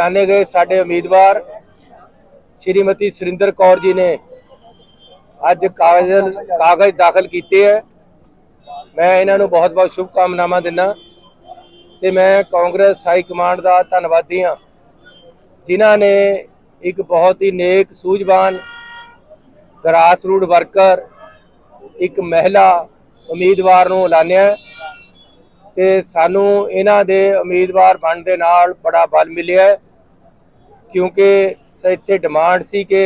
ਐਲਾਨੇ ਗਏ ਸਾਡੇ ਉਮੀਦਵਾਰ, ਸ਼੍ਰੀਮਤੀ ਸੁਰਿੰਦਰ ਕੌਰ ਜੀ ਨੇ ਅੱਜ ਕਾਗਜ਼ ਕਾਗਜ਼ ਦਾਖਲ ਕੀਤੇ ਹੈ। ਮੈਂ ਇਹਨਾਂ ਨੂੰ ਬਹੁਤ-ਬਹੁਤ ਸ਼ੁਭ ਕਾਮਨਾਵਾਂ ਦਿੰਦਾ ਤੇ ਮੈਂ ਕਾਂਗਰਸ ਹਾਈ ਕਮਾਂਡ ਦਾ ਧੰਨਵਾਦੀ ਹਾਂ, ਜਿਨ੍ਹਾਂ ਨੇ ਇੱਕ ਬਹੁਤ ਹੀ ਨੇਕ, ਸੂਝਵਾਨ ਗ੍ਰਾਸ ਰੂਟ ਵਰਕਰ ਇੱਕ ਮਹਿਲਾ ਉਮੀਦਵਾਰ ਨੂੰ ਐਲਾਨਿਆ ਹੈ ਤੇ ਸਾਨੂੰ ਇਹਨਾਂ ਦੇ ਉਮੀਦਵਾਰ ਬਣਨ ਦੇ ਨਾਲ ਬੜਾ ਬਲ ਮਿਲਿਆ ਕਿਉਂਕਿ ਇੱਥੇ ਡਿਮਾਂਡ ਸੀ ਕਿ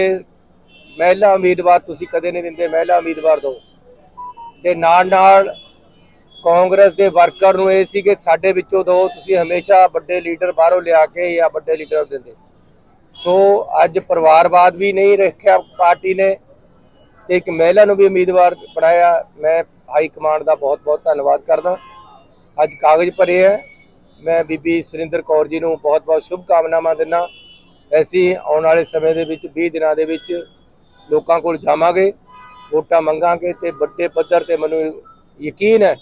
ਮਹਿਲਾ ਉਮੀਦਵਾਰ ਤੁਸੀਂ ਕਦੇ ਨਹੀਂ ਦਿੰਦੇ, ਮਹਿਲਾ ਉਮੀਦਵਾਰ ਦਿਓ। ਤੇ ਨਾਲ ਨਾਲ ਕਾਂਗਰਸ ਦੇ ਵਰਕਰ ਨੂੰ ਇਹ ਸੀ ਕਿ ਸਾਡੇ ਵਿੱਚੋਂ ਦੋ, ਤੁਸੀਂ ਹਮੇਸ਼ਾ ਵੱਡੇ ਲੀਡਰ ਬਾਹਰੋਂ ਲਿਆ ਕੇ ਜਾਂ ਵੱਡੇ ਲੀਡਰ ਦਿੰਦੇ। ਸੋ ਅੱਜ ਪਰਿਵਾਰਵਾਦ ਵੀ ਨਹੀਂ ਰੱਖਿਆ ਪਾਰਟੀ ਨੇ ਤੇ ਇੱਕ ਮਹਿਲਾ ਨੂੰ ਵੀ ਉਮੀਦਵਾਰ ਬਣਾਇਆ। ਮੈਂ ਹਾਈ ਕਮਾਂਡ ਦਾ ਬਹੁਤ ਬਹੁਤ ਧੰਨਵਾਦ ਕਰਦਾ। ਅੱਜ ਕਾਗਜ਼ ਭਰੇ ਹੈ ਮੈਂ ਬੀਬੀ ਸੁਰਿੰਦਰ ਕੌਰ ਜੀ ਨੂੰ ਬਹੁਤ ਬਹੁਤ ਸ਼ੁਭ ਕਾਮਨਾਵਾਂ ਦਿੰਦਾ। ਐਸੀ ਆਉਣ ਵਾਲੇ ਸਮੇਂ ਦੇ ਵਿੱਚ 20 ਦਿਨਾਂ ਦੇ ਵਿੱਚ ਲੋਕਾਂ ਕੋਲ ਜਾਵਾਂਗੇ ਵੋਟਾਂ ਮੰਗਾਂਗੇ ਤੇ ਵੱਡੇ ਪੱਧਰ ਤੇ ਮੈਨੂੰ ਯਕੀਨ ਹੈ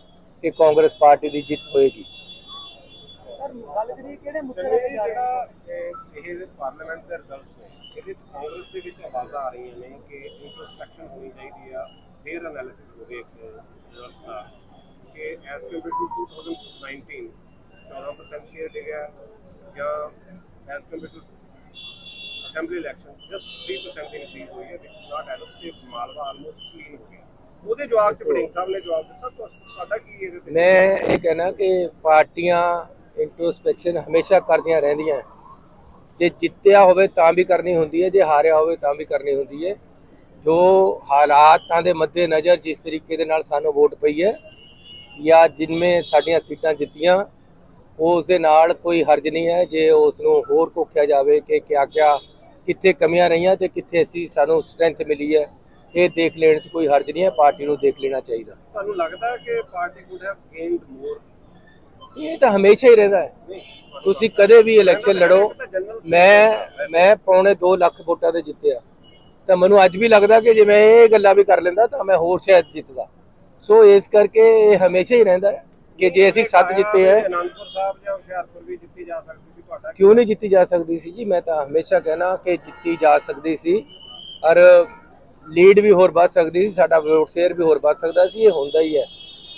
ਕਿ ਕਾਂਗਰਸ ਪਾਰਟੀ ਦੀ ਜਿੱਤ ਹੋਏਗੀ। ਜਿਹੜੇ ਜਿਹੜਾ ਇਹ ਇਹ ਪਾਰਲੀਮੈਂਟ ਦੇ ਰਿਜ਼ਲਟਸ ਨੇ ਇਹਦੇ 'ਚ ਕਾਂਗਰਸ ਦੇ ਵਿੱਚ ਆਵਾਜ਼ਾਂ ਆ ਰਹੀਆਂ ਨੇ ਕਿ ਇੰਟਰਸਪੈਕਸ਼ਨ ਹੋਣੀ ਚਾਹੀਦੀ ਆ ਫੇਅਰ ਐਨਾਲਿਸਿਸ ਹੋਵੇ ਇੱਕ ਰਿਜ਼ਲਟਸ ਦਾ ਕਿ ਐਸ ਕੰਪੇਅਰ ਟੂ 2019 14% ਸ਼ੇਅਰ ਡਿਗਿਆ ਜਾਂ as compare to assembly election just 3% ਦੀ ਇਨਕਰੀਜ਼ ਹੋਈ ਹੈ ਵਿਚ ਨਾਟ ਐਡ ਤੇ ਮਾਲਵਾ ਆਲਮੋਸਟ ਕਲੀਨ ਹੋ ਗਿਆ। ਉਹਦੇ ਜਵਾਬ ਚ ਵੜਿੰਗ ਸਾਹਿਬ ਨੇ ਜਵਾਬ ਦਿੱਤਾ ਤੁਹਾਡਾ ਕੀ ਇਹਦੇ ਤੇ? ਮੈਂ ਇਹ ਕਹਿਣਾ ਕਿ ਪਾਰਟੀਆਂ ਇੰਟਰੋਸਪੈਕਸ਼ਨ ਹਮੇਸ਼ਾ ਕਰਦੀਆਂ ਰਹਿੰਦੀਆਂ ਜੇ ਜਿੱਤਿਆ ਹੋਵੇ ਤਾਂ ਵੀ ਕਰਨੀ ਹੁੰਦੀ ਹੈ, ਜੇ ਹਾਰਿਆ ਹੋਵੇ ਤਾਂ ਵੀ ਕਰਨੀ ਹੁੰਦੀ ਹੈ। ਜੋ ਹਾਲਾਤਾਂ ਦੇ ਮੱਦੇ ਨਜ਼ਰ ਜਿਸ ਤਰੀਕੇ ਦੇ ਨਾਲ ਸਾਨੂੰ ਵੋਟ ਪਈ ਹੈ, ਜਾਂ ਜਿਨਮੇ ਸਾਡੀਆਂ ਸੀਟਾਂ ਜਿੱਤੀਆਂ, ਉਸ ਦੇ ਨਾਲ ਕੋਈ ਹਰਜ ਨਹੀਂ ਹੈ। ਜੇ ਉਸ ਨੂੰ ਹੋਰ ਕੋਖਿਆ ਜਾਵੇ ਕਿ ਕਿਆ ਕਿਆ ਕਿੱਥੇ ਕਮੀਆਂ ਰਹੀਆਂ ਤੇ ਕਿੱਥੇ ਅਸੀਂ ਸਾਨੂੰ ਸਟਰੈਂਥ ਮਿਲੀ ਹੈ ਇਹ ਦੇਖ ਲੈਣ 'ਚ ਕੋਈ ਹਰਜ ਨਹੀਂ ਹੈ ਪਾਰਟੀ ਨੂੰ ਦੇਖ ਲੈਣਾ ਚਾਹੀਦਾ। ਤੁਹਾਨੂੰ ਲੱਗਦਾ ਕਿ party could have gained more ਇਹ ਤਾਂ ਹਮੇਸ਼ਾ ਹੀ ਰਹਿੰਦਾ ਹੈ। ਤੁਸੀਂ ਕਦੇ ਵੀ ਇਲੈਕਸ਼ਨ ਲੜੋ ਮੈਂ ਮੈਂ ਪੌਣੇ 2 ਲੱਖ ਵੋਟਾਂ ਦੇ ਜਿੱਤਿਆ। ਤਾਂ ਮੈਨੂੰ ਅੱਜ ਵੀ ਲੱਗਦਾ ਕਿ ਜੇ ਮੈਂ ਇਹ ਗੱਲਾਂ ਵੀ ਕਰ ਲੈਂਦਾ ਤਾਂ ਮੈਂ ਹੋਰ ਸ਼ਾਇਦ ਜਿੱਤਦਾ। ਸੋ ਇਸ ਕਰਕੇ ਇਹ ਹਮੇਸ਼ਾ ਹੀ ਰਹਿੰਦਾ ਹੈ। ਕਿ ਜੇ ਅਸੀਂ ਸੱਤ ਜਿੱਤੇ ਹੈ। ਅਨੰਦਪੁਰ ਸਾਹਿਬ ਜਾਂ ਹੁਸ਼ਿਆਰਪੁਰ ਵੀ ਜਿੱਤੀ ਜਾ ਸਕਦੀ ਸੀ ਤੁਹਾਡਾ ਕਿਉਂ ਨਹੀਂ ਜਿੱਤੀ ਜਾ ਸਕਦੀ ਸੀ ਜੀ? ਮੈਂ ਤਾਂ ਹਮੇਸ਼ਾ ਕਹਿਣਾ ਕਿ ਜਿੱਤੀ ਜਾ ਸਕਦੀ ਸੀ। ਔਰ ਲੀਡ ਵੀ ਹੋਰ ਵੱਧ ਸਕਦੀ ਸੀ ਸਾਡਾ ਵੋਟ ਸ਼ੇਅਰ ਵੀ ਹੋਰ ਵੱਧ ਸਕਦਾ ਸੀ ਇਹ ਹੁੰਦਾ ਹੀ ਹੈ।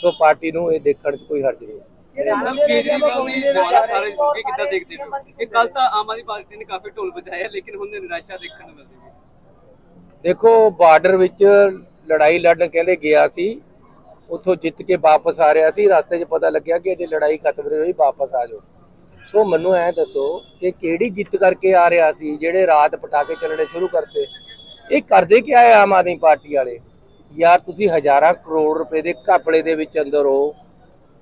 ਸੋ ਪਾਰਟੀ ਨੂੰ ਇਹ ਦੇਖਣ 'ਚ ਕੋਈ ਹਰਜ ਨਹੀਂ। ਹੈ ਮੈਡਮ ਕੇਜਰੀਵਾਲ ਦੀ ਦੁਆਰਾ ਖਾਰਜ ਹੋ ਗਈ ਕਿੱਦਾਂ ਦੇਖਦੇ ਹੋ? ਇਹ ਕੱਲ ਤਾਂ ਆਮ ਆਦਮੀ ਪਾਰਟੀ ਨੇ ਕਾਫੀ ਢੋਲ ਵਜਾਇਆ ਲੇਕਿਨ ਹੁਣ ਨਿਰਾਸ਼ਾ ਦੇਖਣ ਨੂੰ ਮਿਲਦੀ ਹੈ। ਦੇਖੋ ਬਾਰਡਰ ਵਿੱਚ ਲੜਾਈ ਲੜਨ ਕਹਿੰਦੇ ਗਿਆ ਸੀ। ਉੱਥੋਂ ਜਿੱਤ ਕੇ ਵਾਪਸ ਆ ਰਿਹਾ ਸੀ, ਰਸਤੇ 'ਚ ਪਤਾ ਲੱਗਿਆ ਕਿ ਇਹਦੀ ਲੜਾਈ ਖਤਮ ਨਹੀਂ ਹੋਈ, ਵਾਪਸ ਆ ਜਾਓ। ਸੋ ਮੈਨੂੰ ਐ ਦੱਸੋ ਕਿ ਕਿਹੜੀ ਜਿੱਤ ਕਰਕੇ ਆ ਰਿਹਾ ਸੀ, ਜਿਹੜੇ ਰਾਤ ਪਟਾਕੇ ਚੱਲਣੇ ਸ਼ੁਰੂ ਕਰਤੇ? ਇਹ ਕਰਦੇ ਕਿਆ ਹੈ ਆਮ ਆਦਮੀ ਪਾਰਟੀ ਵਾਲੇ? ਯਾਰ ਤੁਸੀਂ ਹਜ਼ਾਰਾਂ ਕਰੋੜ ਰੁਪਏ ਦੇ ਘਪਲੇ ਦੇ ਵਿੱਚ ਅੰਦਰ ਹੋ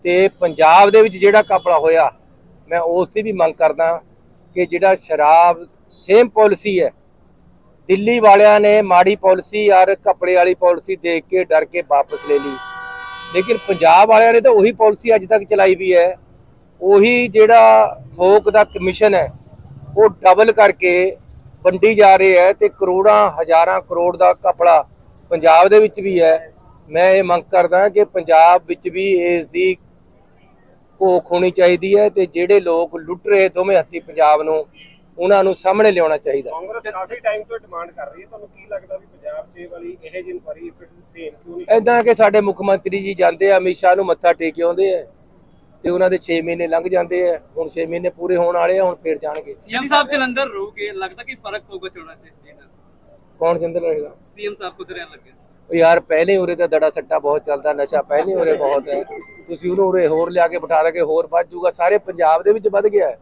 ਤੇ ਪੰਜਾਬ ਦੇ ਵਿੱਚ ਜਿਹੜਾ ਘਪਲਾ ਹੋਇਆ, ਮੈਂ ਉਸ ਦੀ ਵੀ ਮੰਗ ਕਰਦਾ ਕਿ ਜਿਹੜਾ ਸ਼ਰਾਬ ਸੇਮ ਪਾਲਿਸੀ ਹੈ, ਦਿੱਲੀ ਵਾਲਿਆਂ ਨੇ ਮਾੜੀ ਪਾਲਿਸੀ ਯਾਰ ਕੱਪੜੇ ਵਾਲੀ ਪਾਲਿਸੀ ਦੇਖ ਕੇ ਡਰ ਕੇ ਵਾਪਸ ਲੈ ਲਈ। ਲੇਕਿਨ ਪੰਜਾਬ ਵਾਲਿਆਂ ਨੇ ਤਾਂ ਉਹੀ ਪਾਲਿਸੀ ਅੱਜ ਤੱਕ ਚਲਾਈ ਵੀ ਹੈ। ਉਹੀ ਜਿਹੜਾ ਥੋਕ ਦਾ ਕਮਿਸ਼ਨ ਹੈ, ਉਹ ਡਬਲ ਕਰਕੇ ਵੰਡੀ ਜਾ ਰਹੀ ਹੈ ਤੇ ਕਰੋੜਾਂ, ਹਜ਼ਾਰਾਂ ਕਰੋੜ ਦਾ ਕਪੜਾ ਪੰਜਾਬ ਦੇ ਵਿੱਚ ਵੀ ਹੈ। ਮੈਂ ਇਹ ਮੰਗ ਕਰਦਾ ਕਿ ਪੰਜਾਬ ਵਿੱਚ ਵੀ ਇਸ ਦੀ ਘੋਖ ਹੋਣੀ ਚਾਹੀਦੀ ਹੈ ਤੇ ਜਿਹੜੇ ਲੋਕ ਲੁੱਟ ਰਹੇ ਦੋਵੇਂ ਹੱਥੀ ਪੰਜਾਬ ਨੂੰ ਉਹਨਾਂ ਨੂੰ ਸਾਹਮਣੇ ਲਿਆਉਣਾ ਚਾਹੀਦਾ। ਕਾਂਗਰਸ ਕਾਫੀ ਟਾਈਮ ਤੋਂ ਡਿਮਾਂਡ ਕਰ ਰਹੀ ਹੈ। ਤੁਹਾਨੂੰ ਕੀ ਲੱਗਦਾ ਵੀ ਪੰਜਾਬ 'ਚ ਵਾਲੀ ਇਹ ਜਿਹੀ ਇਨਕੁਆਰੀ ਇਫ ਇਟ ਸੇਮ ਕਿਉਂ ਨਹੀਂ ਐਦਾਂ ਕਿ ਸਾਡੇ ਮੁੱਖ ਮੰਤਰੀ ਜੀ ਜਾਂਦੇ ਆ ਅਮਿਤ ਸ਼ਾਹ ਨੂੰ ਮੱਥਾ ਟੇਕ ਆਉਂਦੇ ਆ ਤੇ ਉਹਨਾਂ ਦੇ 6 ਮਹੀਨੇ ਲੰਘ ਜਾਂਦੇ ਆ। ਹੁਣ 6 ਮਹੀਨੇ ਪੂਰੇ ਹੋਣ ਵਾਲੇ ਆ ਹੁਣ ਫੇਰ ਜਾਣਗੇ। ਸੀਐਮ ਸਾਹਿਬ ਜਲੰਧਰ ਰਹੋਗੇ ਲੱਗਦਾ ਕਿ ਫ਼ਰਕ ਪਊਗਾ ਚੋਣਾਂ 'ਚ ਕੌਣ ਜਿੰਦਰ ਰਹੇਗਾ? ਸੀਐਮ ਸਾਹਿਬ ਖੁਦ ਰਹਿਣ ਲੱਗੇ। ਉਹ ਯਾਰ ਪਹਿਲੇ ਉਰੇ ਤਾਂ ਦੜਾ ਸੱਟਾ ਬਹੁਤ ਚੱਲਦਾ ਨਸ਼ਾ ਪਹਿਲੇ ਉਰੇ ਬਹੁਤ ਹੈ। ਤੁਸੀਂ ਉਹਨੂੰ ਉਰੇ ਹੋਰ ਲਿਆ ਕੇ ਬਿਠਾ ਕੇ ਹੋਰ ਵੱਧ ਜਾਊਗਾ। ਸਾਰੇ ਪੰਜਾਬ ਦੇ ਵਿੱਚ ਵੱਧ ਗਿਆ। ਹੈ।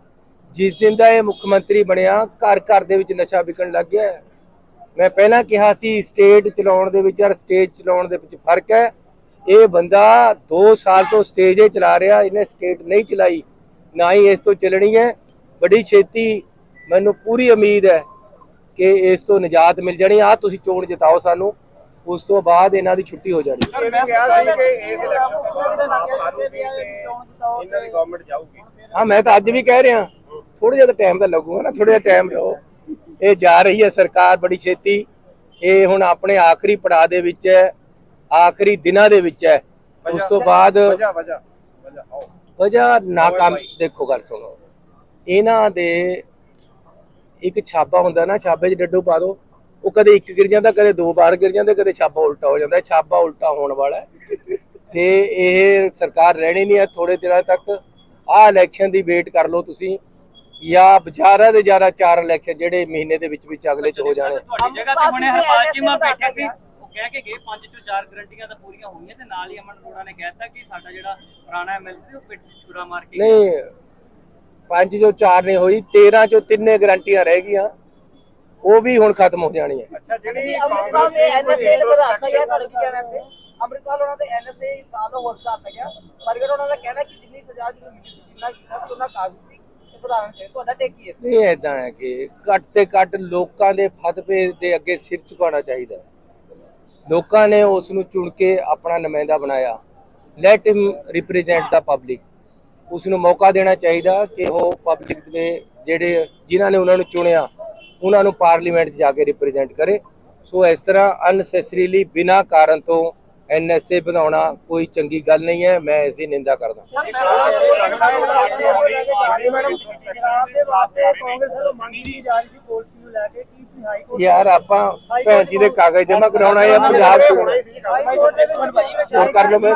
ਜਿਸ ਦਿਨ ਦਾ ਇਹ ਮੁੱਖ ਮੰਤਰੀ ਬਣਿਆ ਘਰ ਘਰ ਦੇ ਵਿੱਚ ਨਸ਼ਾ ਵਿਕਣ ਲੱਗ ਗਿਆ। ਮੈਂ ਪਹਿਲਾਂ ਕਿਹਾ ਸੀ ਸਟੇਟ ਚਲਾਉਣ ਦੇ ਵਿੱਚ ਔਰ ਸਟੇਜ ਚਲਾਉਣ ਦੇ ਵਿੱਚ ਫ਼ਰਕ ਹੈ। ਇਹ ਬੰਦਾ 2 ਸਾਲ ਤੋਂ ਸਟੇਜ ਹੀ ਚਲਾ ਰਿਹਾ ਇਹਨੇ ਸਟੇਟ ਨਹੀਂ ਚਲਾਈ ਨਾ ਹੀ ਇਸ ਤੋਂ ਚੱਲਣੀ ਹੈ। ਬੜੀ ਛੇਤੀ ਮੈਨੂੰ ਪੂਰੀ ਉਮੀਦ ਹੈ ਕਿ ਇਸ ਤੋਂ ਨਿਜਾਤ ਮਿਲ ਜਾਣੀ ਆ ਤੁਸੀਂ ਚੋਣ ਜਿਤਾਓ ਸਾਨੂੰ ਉਸ ਤੋਂ ਬਾਅਦ ਇਹਨਾਂ ਦੀ ਛੁੱਟੀ ਹੋ ਜਾਣੀ ਇਹ ਵੀ ਕਿਹਾ ਸੀ ਕਿ ਇਸ ਇਲੈਕਸ਼ਨ ਤੋਂ ਬਾਅਦ ਆਪ ਆਦਮੀ ਤੇ ਇਹਨਾਂ ਦੀ ਗਵਰਨਮੈਂਟ ਜਾਊਗੀ। ਹਾਂ ਮੈਂ ਤਾਂ ਅੱਜ ਵੀ ਕਹਿ ਰਿਹਾ। ਥੋੜਾ ਜਿਹਾ ਟਾਈਮ ਤਾਂ ਲੱਗੂਗਾ ਨਾ ਥੋੜਾ ਜਿਹਾ ਟਾਈਮ ਲਓ। ਇਹ ਜਾ ਰਹੀ ਹੈ ਸਰਕਾਰ ਬੜੀ ਛੇਤੀ। ਇਹ ਹੁਣ ਆਪਣੇ ਆਖਰੀ ਪੜਾਅ ਦੇ ਵਿੱਚ ਹੈ ਆਖਰੀ ਦਿਨਾਂ ਦੇ ਵਿੱਚ ਹੈ। ਉਸ ਤੋਂ ਬਾਅਦ ਵਜਾ ਵਜਾ ਵਜਾ ਨਾਕਾਮ ਦੇਖੋ ਗੱਲ ਸੁਣੋ। ਇਹਨਾਂ ਦੇ ਇੱਕ ਛਾਪਾ ਹੁੰਦਾ ਨਾ ਛਾਪੇ 'ਚ ਡੱਡੂ ਪਾ ਦੋ ਉਹ ਕਦੇ ਇੱਕ ਗਿਰ ਜਾਂਦਾ ਕਦੇ ਦੋ ਵਾਰ ਗਿਰ ਜਾਂਦਾ ਕਦੇ ਛਾਪਾ ਉਲਟਾ ਹੋ ਜਾਂਦਾ। ਛਾਪਾ ਉਲਟਾ ਹੋਣ ਵਾਲਾ। ਤੇ ਇਹ ਸਰਕਾਰ ਰਹਿਣੀ ਨਹੀਂ ਹੈ ਥੋੜੇ ਦਿਨਾਂ ਤੱਕ। ਆਹ ਇਲੈਕਸ਼ਨ ਦੀ ਵੇਟ ਕਰ ਲਓ ਤੁਸੀਂ। ਜਾਂ ਜ਼ਿਆਦਾ ਦੇ ਜ਼ਿਆਦਾ ਚਾਰ ਇਲੈਕਸ਼ਨ ਜਿਹੜੇ ਮਹੀਨੇ ਦੇ ਵਿੱਚ ਵਿੱਚ ਅਗਲੇ ਚ ਹੋ ਜਾਣੇ। ਤੁਹਾਡੀ ਜਗ੍ਹਾ ਤੇ ਹੁਣੇ ਹਰਪਾਲ ਚੀਮਾ ਬੈਠੇ ਸੀ। ਉਹ ਕਹਿ ਕੇ ਗਏ ਪੰਜ ਚੋਂ ਚਾਰ ਗਰੰਟੀਆਂ ਤਾਂ ਪੂਰੀਆਂ ਹੋਈਆਂ ਤੇ ਨਾਲ ਹੀ ਅਮਨ ਅਰੋੜਾ ਨੇ ਕਹਿਤਾ ਕਿ ਸਾਡਾ ਜਿਹੜਾ ਪੁਰਾਣਾ ਐਮਐਲਏ ਸੀ ਉਹ ਪਿੱਠ ਛੁਰਾ ਮਾਰ ਕੇ ਗਿਆ। ਨਹੀਂ ਪੰਜ ਜੋ ਚਾਰ ਨਹੀਂ ਹੋਈ 13 ਚੋਂ ਤਿੰਨੇ ਗਰੰਟੀਆਂ ਰਹਿ ਗਈਆਂ। ਉਹ ਵੀ ਹੁਣ ਖਤਮ ਹੋ ਜਾਣੀ ਹੈ ਅੱਛਾ ਜਿਹੜੀ ਅਮਰਿਤਪਾਲ ਨੇ ਐਨਐਸਏ ਵਧਾਤਾ ਗਿਆ ਤੁਹਾਡੇ ਕੀ ਕਹਿਣਾ ਤੇ ਅਮਰਿਤਪਾਲ ਉਹਨਾਂ ਦੇ ਐਨਐਸਏ ਸਾਲ ਹੋਰ ਵਧਾਤਾ ਗਿਆ। ਪ੍ਰਗਟ ਉਹਨਾਂ ਦਾ ਕਹਿਣਾ ਕਿ ਜਿੰਨੀ ਸਜ਼ਾ ਜਿਹਨੂੰ ਮਿਲੀ ਸੀ ਜਿੰਨਾ ਕੀਤਾ ਸੀ ਉਹਨਾਂ ਕਾਬਿਲ ਸੀ ਤੇ ਤੁਹਾਡਾ ਟੇਕ ਹੈ? ਨਹੀਂ ਐਦਾਂ ਹੈ ਕਿ ਘੱਟ ਤੇ ਘੱਟ ਲੋਕਾਂ ਦੇ ਫਤਵੇ ਦੇ ਅੱਗੇ ਸਿਰ ਝੁਕਾਉਣਾ ਚਾਹੀਦਾ ਹੈ। ਲੋਕਾਂ ਨੇ ਉਸ ਨੂੰ ਚੁਣ ਕੇ ਆਪਣਾ ਨੁਮਾਇੰਦਾ ਬਣਾਇਆ। Let him represent the public ਉਸ ਨੂੰ ਮੌਕਾ ਦੇਣਾ ਚਾਹੀਦਾ ਕਿ ਉਹ ਪਬਲਿਕ ਦੇ ਜਿਹੜੇ, ਜਿਨ੍ਹਾਂ ਨੇ ਉਹਨਾਂ ਨੂੰ ਚੁਣਿਆ, ਉਹਨਾਂ ਨੂੰ ਪਾਰਲੀਮੈਂਟ 'ਚ ਜਾ ਕੇ ਰਿਪਰੈਜ਼ੈਂਟ ਕਰੇ। ਸੋ ਇਸ ਤਰ੍ਹਾਂ ਅਨਸੈਸਰੀਲੀ ਬਿਨਾਂ ਕਾਰਨ ਤੋਂ ਐਨਐਸਏ ਵਧਾਉਣਾ ਕੋਈ ਚੰਗੀ ਗੱਲ ਨਹੀਂ ਹੈ, ਮੈਂ ਇਸ ਦੀ ਨਿੰਦਾ ਕਰਦਾ। ਯਾਰ, ਆਪਾਂ ਭੈਣ ਜੀ ਦੇ ਕਾਗਜ਼ ਜਮ੍ਹਾਂ ਕਰਾਉਣਾ ਹੈ ਪੰਜਾਬ 'ਚ ਹੋਰ ਕਰ ਲਓ ਮੈਂ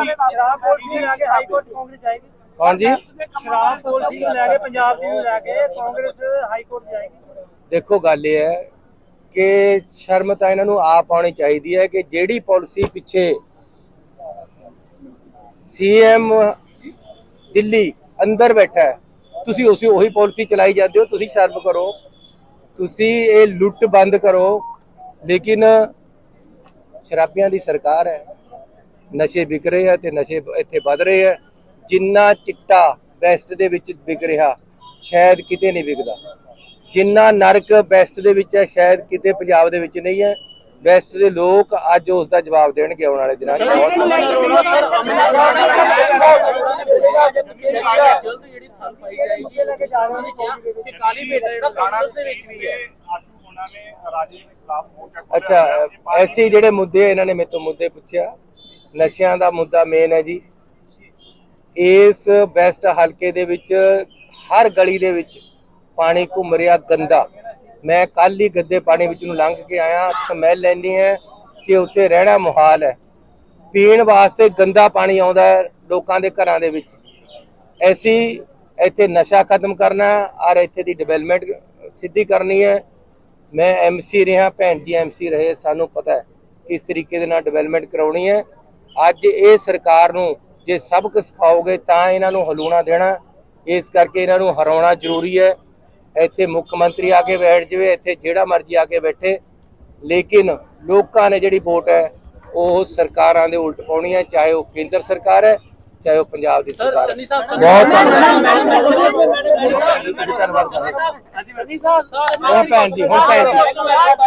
ਕੌਣ ਜੀ ਸ਼ਰਾਬ ਪਾਲਿਸੀ ਨੂੰ ਲੈ ਕੇ ਪੰਜਾਬ ਦੀ ਲੈ ਕੇ ਕਾਂਗਰਸ ਹਾਈ ਕੋਰਟ ਜਾਏਗੀ ਦੇਖੋ, ਗੱਲ ਇਹ ਹੈ ਕਿ ਸ਼ਰਮ ਤਾਂ ਇਹਨਾਂ ਨੂੰ ਆਪ ਆਉਣੀ ਚਾਹੀਦੀ ਹੈ ਕਿ ਜਿਹੜੀ ਪਾਲਿਸੀ ਪਿੱਛੇ ਸੀਐਮ ਦਿੱਲੀ ਅੰਦਰ ਬੈਠਾ ਹੈ। ਤੁਸੀਂ ਉਸੇ ਉਹੀ ਪਾਲਿਸੀ ਚਲਾਈ ਜਾਂਦੇ ਹੋ, ਤੁਸੀਂ ਸ਼ਰਮ ਕਰੋ। ਤੁਸੀਂ ਇਹ ਲੁੱਟ ਬੰਦ ਕਰੋ। ਲੇਕਿਨ ਸ਼ਰਾਬੀਆਂ ਦੀ ਸਰਕਾਰ ਹੈ। ਨਸ਼ੇ ਵਿਕ ਰਹੇ ਆ ਤੇ ਨਸ਼ੇ ਇੱਥੇ ਵੱਧ ਰਹੇ ਆ ਜਿੰਨਾ ਚਿੱਟਾ ਵੈਸਟ ਦੇ ਵਿੱਚ ਵਿਕ ਰਿਹਾ, ਸ਼ਾਇਦ ਕਿਤੇ ਨਹੀਂ ਵਿਕਦਾ। ਜਿੰਨਾ ਨਰਕ ਵੈਸਟ ਦੇ ਵਿੱਚ ਹੈ, ਸ਼ਾਇਦ ਕਿਤੇ ਪੰਜਾਬ ਦੇ ਵਿੱਚ ਨਹੀਂ ਹੈ। ਵੈਸਟ ਦੇ ਲੋਕ ਅੱਜ ਉਸ ਦਾ ਜਵਾਬ ਦੇਣਗੇ ਆਉਣ ਵਾਲੇ ਦਿਨਾਂ 'ਚ ਬਹੁਤ ਜਲਦ ਜਿਹੜੀ ਥਲ ਪਾਈ ਜਾਏਗੀ ਉਹਨਾਂ ਨੇ ਕਿਹਾ ਕਿ ਕਾਲੀ ਭੇਟਾ ਜਿਹੜਾ ਕਾਂਗਰਸ ਦੇ ਵਿੱਚ ਵੀ ਹੈ ਅੱਛਾ ਐਸੀ ਜਿਹੜੇ ਮੁੱਦੇ ਇਹਨਾਂ ਨੇ ਮੇਰੇ ਤੋਂ ਮੁੱਦੇ ਪੁੱਛਿਆ ਨਸ਼ਿਆਂ ਦਾ ਮੁੱਦਾ ਮੇਨ ਹੈ ਜੀ ਇਸ ਵੈਸਟ ਹਲਕੇ ਦੇ ਵਿੱਚ ਹਰ ਗਲੀ ਦੇ ਵਿੱਚ ਪਾਣੀ ਘੁੰਮ ਰਿਹਾ ਗੰਦਾ ਮੈਂ ਕੱਲ ਹੀ ਗੱਦੇ ਪਾਣੀ ਵਿੱਚ ਨੂੰ ਲੰਘ ਕੇ ਆਇਆ, ਸਮੈਲ ਲੈਣੀ ਹੈ ਕਿ ਉੱਥੇ ਰਹਿਣਾ ਮੁਹਾਲ ਹੈ। ਪੀਣ ਵਾਸਤੇ ਗੰਦਾ ਪਾਣੀ ਆਉਂਦਾ ਹੈ ਲੋਕਾਂ ਦੇ ਘਰਾਂ ਦੇ ਵਿੱਚ। ਐਸੀ ਇੱਥੇ ਨਸ਼ਾ ਖਤਮ ਕਰਨਾ ਹੈ, ਔਰ ਇੱਥੇ ਦੀ ਡਿਵੈਲਪਮੈਂਟ ਸਿੱਧੀ ਕਰਨੀ ਹੈ। ਮੈਂ ਐਮਸੀ ਰਿਹਾ, ਭੈਣ ਜੀ ਐਮਸੀ ਰਹੇ, ਸਾਨੂੰ ਪਤਾ ਹੈ ਕਿਸ ਤਰੀਕੇ ਦੇ ਨਾਲ ਡਿਵੈਲਪਮੈਂਟ ਕਰਾਉਣੀ ਹੈ। ਅੱਜ ਇਹ ਸਰਕਾਰ ਨੂੰ ਜੇ ਸਬਕ ਸਿਖਾਓਗੇ ਤਾਂ ਇਹਨਾਂ ਨੂੰ ਹਲੂਣਾ ਦੇਣਾ, ਇਸ ਕਰਕੇ ਇਹਨਾਂ ਨੂੰ ਹਰਾਉਣਾ ਜ਼ਰੂਰੀ ਹੈ। ਇੱਥੇ ਮੁੱਖ ਮੰਤਰੀ ਆ ਕੇ ਬੈਠ ਜਾਵੇ, ਇੱਥੇ ਜਿਹੜਾ ਮਰਜ਼ੀ ਆ ਕੇ ਬੈਠੇ। ਲੇਕਿਨ ਲੋਕਾਂ ਨੇ ਜਿਹੜੀ ਵੋਟ ਹੈ, ਉਹ ਸਰਕਾਰਾਂ ਦੇ ਉਲਟ ਪਾਉਣੀ ਹੈ, ਚਾਹੇ ਉਹ ਕੇਂਦਰ ਸਰਕਾਰ ਹੈ ਚਾਹੇ ਉਹ ਪੰਜਾਬ ਦੀ ਸਰ ਸਰਕਾਰ ਹੈ ਚੰਨੀ ਸਾਹਿਬ ਬਹੁਤ ਚੰਨੀ ਸਾਹਿਬ ਭੈਣ ਜੀ ਹੁਣ ਭੈਣ ਜੀ ਲਾਸਟ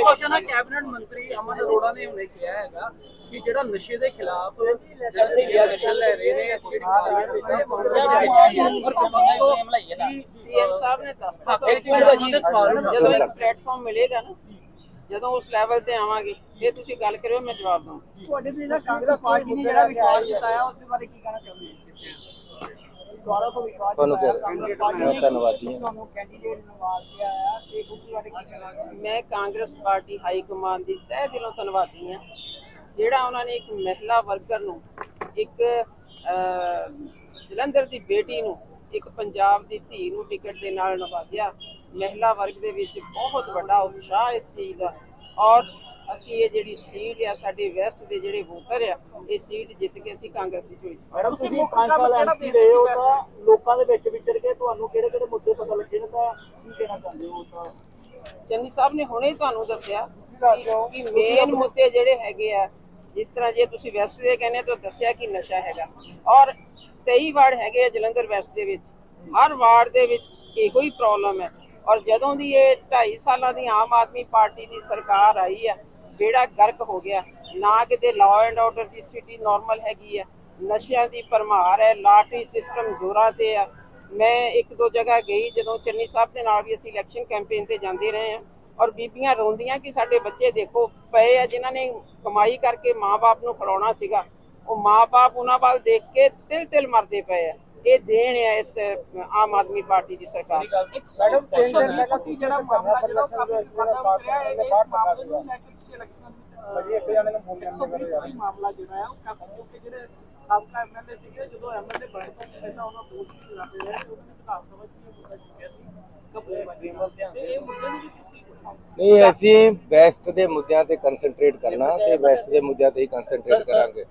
ਕੁਐਸਚਨ ਹੈ ਕੈਬਨਿਟ ਮੰਤਰੀ ਅਮਨ ਅਰੋੜਾ ਨੇ ਹੁਣੇ ਕਿਹਾ ਹੈਗਾ ਕਿ ਜਿਹੜਾ ਨਸ਼ੇ ਦੇ ਖਿਲਾਫ ਜਿਹੜਾ ਸੀਐਮ ਐਕਸ਼ਨ ਲੈ ਰਹੇ ਨੇ ਜਿਹੜੀ ਕਾਰਵਾਈ ਦੇ ਦੇ ਵਿੱਚ ਔਰ ਕਮਲ ਸੀਐਮ ਸਾਹਿਬ ਨੇ ਦੱਸਤਾ ਸਵਾਲ ਜਦੋਂ ਇੱਕ ਪਲੇਟਫਾਰਮ ਮਿਲੇਗਾ ਨਾ ਜਦੋਂ ਉਸ ਲੈਵਲ ਤੇ ਆਵਾਂਗੇ ਇਹ ਤੁਸੀਂ ਗੱਲ ਕਰਿਓ ਮੈਂ ਜਵਾਬ ਦਊਂ ਤੁਹਾਡੇ ਤੇ ਜਿਹੜਾ ਕਾਂਗਰਸ ਪਾਰਟੀ ਨੇ ਜਿਹੜਾ ਵਿਸ਼ਵਾਸ ਜਤਾਇਆ ਉਸ ਦੇ ਬਾਰੇ ਕੀ ਕਹਿਣਾ ਚਾਹੁੰਦੇ ਹੋ ਦੁਆਰਾ ਤੋਂ ਵਿਸ਼ਵਾਸ ਤੁਹਾਨੂੰ ਧੰਨਵਾਦੀ ਹਾਂ। ਤੁਹਾਨੂੰ ਕੈਂਡੀਡੇਟ ਨਵਾਜ਼ ਕੇ ਆਇਆ ਤੇ ਉਸ ਦੇ ਬਾਰੇ ਕੀ ਕਹਿਣਾ? ਮੈਂ ਕਾਂਗਰਸ ਪਾਰਟੀ ਹਾਈ ਕਮਾਂਡ ਦੀ ਤਹਿ ਦਿਲੋਂ ਧੰਨਵਾਦੀ ਹਾਂ ਜਿਹੜਾ ਉਹਨਾਂ ਨੇ ਇੱਕ ਮਹਿਲਾ ਵਰਕਰ ਨੂੰ ਇੱਕ ਜਲੰਧਰ ਦੀ ਬੇਟੀ ਨੂੰ ਇੱਕ ਪੰਜਾਬ ਦੀ ਧੀ ਨੂੰ ਟਿਕਟ ਦੇ ਨਾਲ ਨਵਾਜ਼ਿਆ। ਮਹਿਲਾ ਵਰਗ ਦੇ ਵਿੱਚ ਬਹੁਤ ਵੱਡਾ ਉਤਸ਼ਾਹ ਇਸ ਚੀਜ਼ ਦਾ। ਔਰ ਅਸੀਂ ਇਹ ਜਿਹੜੀ ਸੀਟ ਆ ਸਾਡੇ ਵੈਸਟ ਦੇ ਜਿਹੜੇ ਵੋਟਰ ਆ ਇਹ ਸੀਟ ਜਿੱਤ ਕੇ ਅਸੀਂ ਕਾਂਗਰਸ ਦੀ ਚੋਈ ਮੈਡਮ ਤੁਸੀਂ 5 ਸਾਲ ਐਮਪੀ ਰਹੇ ਹੋ ਤਾਂ ਲੋਕਾਂ ਦੇ ਵਿੱਚ ਵਿਚਰ ਕੇ ਤੁਹਾਨੂੰ ਕਿਹੜੇ ਕਿਹੜੇ ਮੁੱਦੇ ਪਤਾ ਲੱਗੇ ਨੇ ਤਾਂ ਕੀ ਕਹਿਣਾ ਚਾਹੁੰਦੇ ਹੋ ਤਾਂ? ਚੰਨੀ ਸਾਹਿਬ ਨੇ ਹੁਣੇ ਹੀ ਤੁਹਾਨੂੰ ਦੱਸਿਆ ਕਿ ਮੇਨ ਮੁੱਦੇ ਜਿਹੜੇ ਹੈਗੇ ਆ ਜਿਸ ਤਰ੍ਹਾਂ ਜੇ ਤੁਸੀਂ ਵੈਸਟ ਦੇ ਕਹਿੰਦੇ ਤਾਂ ਦੱਸਿਆ ਕਿ ਨਸ਼ਾ ਹੈਗਾ। ਔਰ 23 ਵਾਰਡ ਹੈਗੇ ਆ ਜਲੰਧਰ ਵੈਸਟ ਦੇ ਵਿੱਚ। ਹਰ ਵਾਰਡ ਦੇ ਵਿੱਚ ਇਹੋ ਹੀ ਪ੍ਰੋਬਲਮ ਹੈ। ਔਰ ਜਦੋਂ ਦੀ ਇਹ 2.5 ਸਾਲਾਂ ਦੀ ਆਮ ਆਦਮੀ ਪਾਰਟੀ ਦੀ ਸਰਕਾਰ ਆਈ ਆ ਬੇੜਾ ਗਰਕ ਹੋ ਗਿਆ, ਨਾ ਕਿਤੇ ਲਾਅ ਐਂਡ ਆਰਡਰ ਦੀ ਸਥਿਤੀ ਨਾਰਮਲ ਹੈਗੀ ਆ ਨਸ਼ਿਆਂ ਦੀ ਭਰਮਾਰ ਹੈ, ਲਾਟਰੀ ਸਿਸਟਮ ਜ਼ੋਰਾਂ ਤੇ ਆ ਮੈਂ ਇੱਕ ਦੋ ਜਗ੍ਹਾ ਗਈ ਜਦੋਂ ਚੰਨੀ ਸਾਹਿਬ ਦੇ ਨਾਲ ਵੀ ਅਸੀਂ ਇਲੈਕਸ਼ਨ ਕੈਂਪੇਨ ਤੇ ਜਾਂਦੇ ਰਹੇ ਹਾਂ। ਔਰ ਬੀਬੀਆਂ ਰੋਂਦੀਆਂ ਕਿ ਸਾਡੇ ਬੱਚੇ ਦੇਖੋ, ਪਏ ਆ ਜਿਨ੍ਹਾਂ ਨੇ ਕਮਾਈ ਕਰਕੇ ਮਾਪੇ ਨੂੰ ਖਿਲਾਉਣਾ ਸੀਗਾ। ਉਹ ਮਾਪੇ ਉਹਨਾਂ ਵੱਲ ਦੇਖ ਕੇ ਤਿਲ ਤਿਲ ਮਰਦੇ ਪਏ ਆ। ਇਹ ਦੇਣ ਹੈ ਇਸ ਆਮ ਆਦਮੀ ਪਾਰਟੀ ਦੀ ਸਰਕਾਰ। ਮੈਡਮ ਦਿਨ ਪਹਿਲਾਂ ਕੀ ਜਿਹੜਾ ਮਾਮਲਾ ਜਿਹੜਾ ਕਾਫੀ ਵੱਡਾ ਉਤਰਿਆ ਹੈ ਇਸ ਮਾਮਲੇ ਨੂੰ ਲੈ ਕੇ ਤੁਸੀਂ ਇਲੈਕਸ਼ਨ ਦੀ ਇੱਕ ਜਣੇ ਨੂੰ ਬੋਲਿਆ ਮਾਮਲਾ ਜਿਹੜਾ ਹੈ ਉਹ ਕਾਫੀ ਕਿਉਂਕਿ ਜਿਹੜੇ ਸਾਬਕਾ ਐਮਐਲਏ ਸੀਗੇ ਜਦੋਂ ਐਮਐਲਏ ਬਣੇ ਤਾਂ ਪਹਿਲਾਂ ਉਹਨਾਂ ਬੋਲ ਸੀ ਲੱਗੇ ਰਹੇ ਉਹਨਾਂ ਨੇ ਵਿਧਾਨ ਸਭਾ ਚ ਮੁੱਦਾ ਚੁੱਕਿਆ ਸੀ ਨੂੰ ਨਹੀਂ ਅਸੀਂ ਵੈਸਟ ਦੇ ਮੁੱਦਿਆਂ ਤੇ ਕਨਸੈਂਟਰੇਟ ਕਰਨਾ ਤੇ ਵੈਸਟ ਦੇ ਮੁੱਦਿਆਂ ਤੇ ਹੀ ਕਨਸੈਂਟਰੇਟ ਕਰਾਂਗੇ।